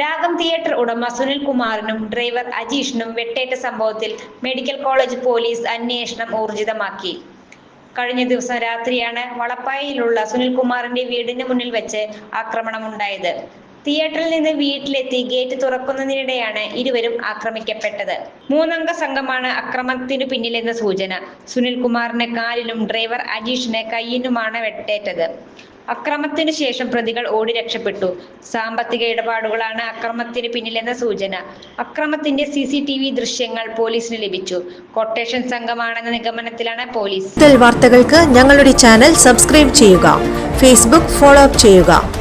രാഗം തിയേറ്റർ ഉടമ സുനിൽ കുമാറിനും ഡ്രൈവർ അജീഷിനും വെട്ടേറ്റ സംഭവത്തിൽ മെഡിക്കൽ കോളേജ് പോലീസ് അന്വേഷണം ഊർജിതമാക്കി. കഴിഞ്ഞ ദിവസം രാത്രിയാണ് വളപ്പായിലുള്ള സുനിൽകുമാറിന്റെ വീടിന് മുന്നിൽ വെച്ച് ആക്രമണമുണ്ടായത്. തിയേറ്ററിൽ നിന്ന് വീട്ടിലെത്തി ഗേറ്റ് തുറക്കുന്നതിനിടെയാണ് ഇരുവരും ആക്രമിക്കപ്പെട്ടത്. മൂന്നംഗ സംഘമാണ് അക്രമത്തിനു പിന്നിലെന്ന സൂചന. സുനിൽകുമാറിന്റെ കാലിലും ഡ്രൈവർ അജീഷിന് കയ്യിനുമാണ് വെട്ടേറ്റത്. അക്രമത്തിനു ശേഷം പ്രതികൾ ഓടി രക്ഷപ്പെട്ടു. സാമ്പത്തിക ഇടപാടുകളാണ് അക്രമത്തിന് പിന്നിലെന്ന സൂചന. അക്രമത്തിന്റെ സി സി ടി വി ദൃശ്യങ്ങൾ പോലീസിന് ലഭിച്ചു. കൊട്ടേഷൻ സംഘമാണെന്ന നിഗമനത്തിലാണ് പോലീസ്. വാർത്തകൾക്ക് ഞങ്ങളുടെ ചാനൽ സബ്സ്ക്രൈബ് ചെയ്യുക. ഫേസ്ബുക്ക് ഫോളോ അപ്പ് ചെയ്യുക.